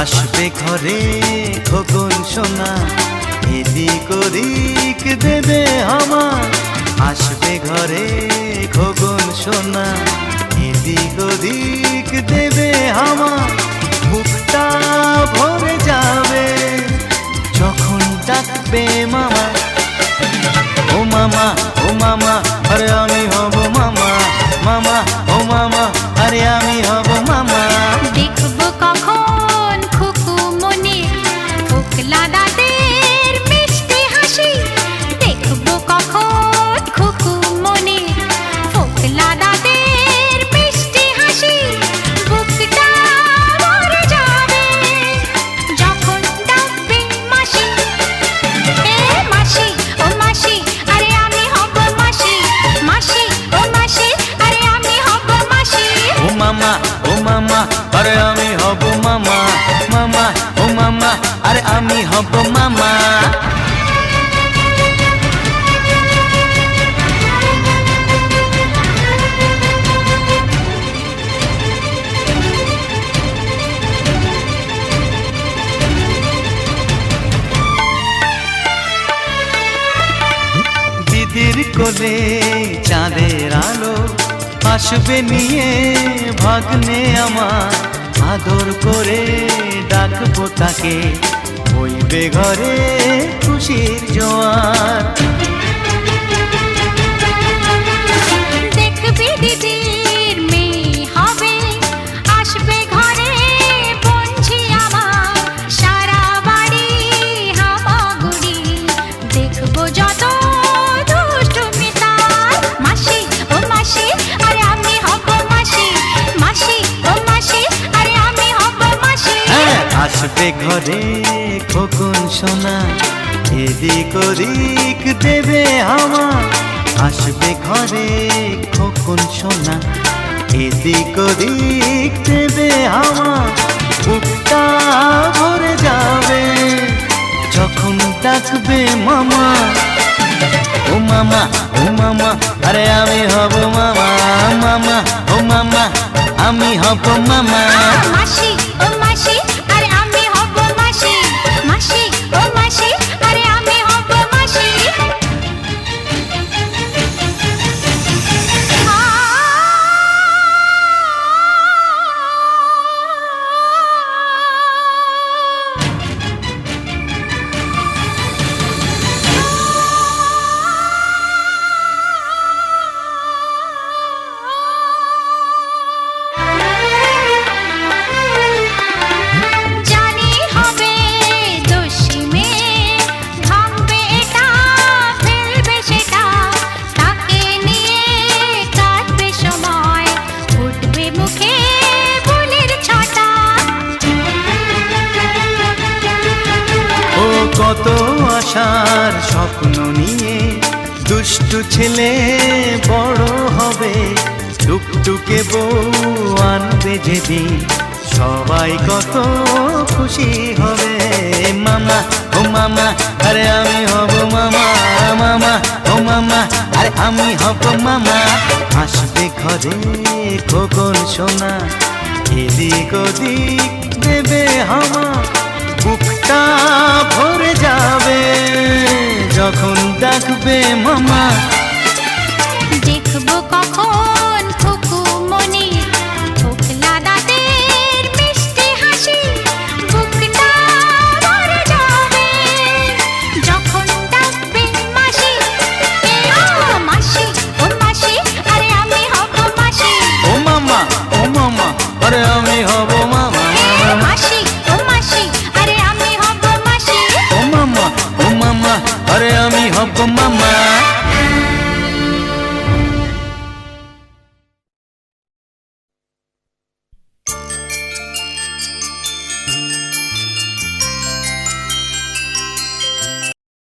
আসবে ঘরে খোকন সোনা, এদিক ওদিক দেবে আমার। আসবে ঘরে খোকন সোনা, এদিক ওদিক দেবে আমার। কোলে চাঁদের আলো আসবে নিয়ে ভাগ্নে আমার আদর করে ডাকবো তাকে, হইবে ঘরে খুশির জোয়ার। আসবে ঘরে খোকন সোনা, এদিক ওদিক দেবে আমার আসবে ঘরে খোকন সোনা, এদিক ওদিক দেবে আমার বুকটা ভরে যাবে, যখন ডাকবে মামা। ও মামা ও মামা, আরে আমি হব মামা মামা, ও মামা, আমি হব মামা। মাসি কত আশার স্বপ্ন নিয়ে দুষ্টু ছেলে বড় হবে। টুকটুকে বউ আনবে যেদিন, সবাই কত খুশি হবে। মামা, ও মামা, আরে আমি হব মামা মামা, ও মামা, আরে আমি হব মামা। আসবে ঘরে খোকন সোনা, এদিক ওদিক দেবে হামা। বুকটা ভরে যাবে যখন দেখবে মামা